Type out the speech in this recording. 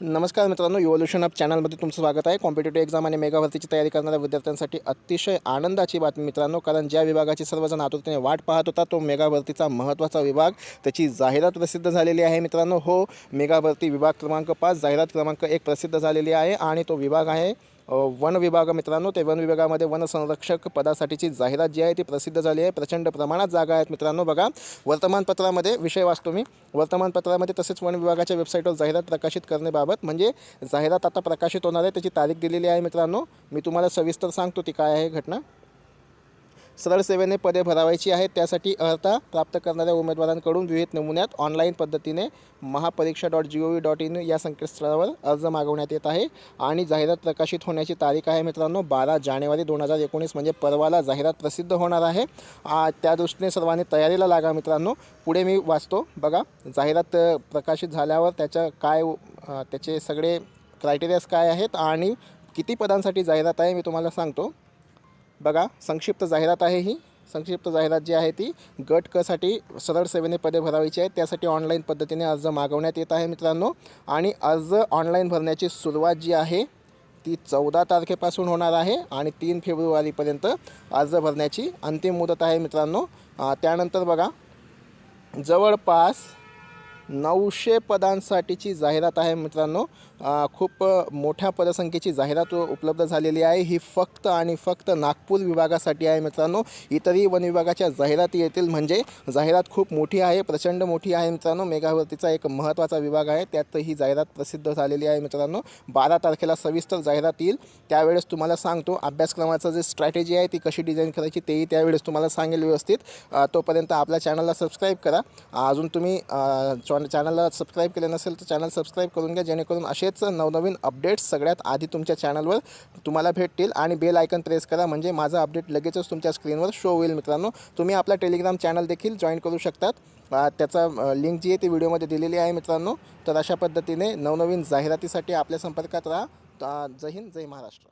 नमस्कार मित्रांनो evolution up चॅनलमध्ये तुमचं स्वागत आहे. कॉम्पिटेटिव्ह एक्झाम आणि मेगा भरतीची तयारी करणाऱ्या विद्यार्थ्यांसाठी अतिशय आनंदाची बातमी मित्रांनो कारण ज्या विभागाची सर्वजण आतुरतेने वाट पाहत होता तो मेगा भरतीचा महत्त्वाचा विभाग. त्याची जाहिरात प्रसिद्ध झालेली आहे मित्रांनो. हो मेगा भरती विभाग क्रमांक पाच जाहिरात क्रमांक एक प्रसिद्ध झालेली आहे आणि तो विभाग आहे वन विभाग मित्रांनो ते वन विभागामध्ये वनसंरक्षक पदासाठीची जाहिरात जी आहे ती प्रसिद्ध झाली आहे. प्रचंड प्रमाणात जागा आहेत मित्रांनो बघा. वर्तमानपत्रामध्ये विषय वाचतो मी. वर्तमानपत्रामध्ये तसेच वन विभागाच्या वेबसाईटवर जाहिरात प्रकाशित करण्याबाबत म्हणजे जाहिरात आता प्रकाशित होणार आहे त्याची तारीख दिलेली आहे मित्रांनो. मी तुम्हाला सविस्तर सांगतो ती काय आहे घटना. सरळ सेवेने पदे भरावायची आहेत. त्यासाठी अर्हता प्राप्त करणाऱ्या उमेदवारांकडून विविध नमुन्यात ऑनलाईन पद्धतीने Mahapariksha dot G O V dot in या संकेतस्थळावर अर्ज मागवण्यात येत आहे. आणि जाहिरात प्रकाशित होण्याची तारीख आहे मित्रांनो बारा जानेवारी दोन हजार एकोणीस म्हणजे परवाला जाहिरात प्रसिद्ध होणार आहे. त्या दृष्टीने सर्वांनी तयारीला लागा मित्रांनो. पुढे मी वाचतो. बघा जाहिरात प्रकाशित झाल्यावर त्याच्या काय त्याचे सगळे क्रायटेरियाज काय आहेत आणि किती पदांसाठी जाहिरात आहे मी तुम्हाला सांगतो. बघा संक्षिप्त जाहिरात आहे ही. संक्षिप्त जाहिरात जी आहे ती गट कसाठी सरळ सेवेने पदे भरावीची आहेत त्यासाठी ऑनलाईन पद्धतीने अर्ज मागवण्यात येत आहे मित्रांनो. आणि अर्ज ऑनलाईन भरण्याची सुरुवात जी आहे ती चौदा तारखेपासून होणार आहे आणि तीन फेब्रुवारीपर्यंत अर्ज भरण्याची अंतिम मुदत आहे मित्रांनो. त्यानंतर बघा जवळपास नऊशे पदांसाठीची जाहिरात आहे मित्रांनो. खूप मोठ्या पदसंख्येची जाहिरात उपलब्ध झालेली आहे. ही फक्त आणि फक्त नागपूर विभागासाठी आहे मित्रांनो. इतरही वन विभागाच्या जाहिराती येतील. म्हणजे जाहिरात खूप मोठी आहे प्रचंड मोठी आहे मित्रांनो. मेघावरतीचा एक महत्त्वाचा विभाग आहे. त्यात ही जाहिरात प्रसिद्ध झालेली आहे मित्रांनो. बारा तारखेला सविस्तर जाहिरात येईल. त्यावेळेस तुम्हाला सांगतो अभ्यासक्रमाचं जे स्ट्रॅटेजी आहे ती कशी डिझाईन करायची तेही त्यावेळेस तुम्हाला सांगेल व्यवस्थित. तोपर्यंत आपल्या चॅनलला सबस्क्राईब करा. अजून तुम्ही चॅनलला सबस्क्राईब केले नसेल तर चॅनल सबस्क्राईब करून घ्या जेणेकरून असेच नवनवीन अपडेट्स सगळ्यात आधी तुमच्या चॅनलवर तुम्हाला भेटतील. आणि बेल आयकन प्रेस करा म्हणजे माझं अपडेट लगेचच तुमच्या स्क्रीनवर शो होईल मित्रांनो. तुम्ही आपला टेलिग्राम चॅनल देखील जॉईन करू शकतात. त्याचा लिंक जी आहे ती व्हिडिओमध्ये दिलेली आहे मित्रांनो. तर अशा पद्धतीने नवनवीन जाहिरातीसाठी आपल्या संपर्कात राहा. जय हिंद जय महाराष्ट्र.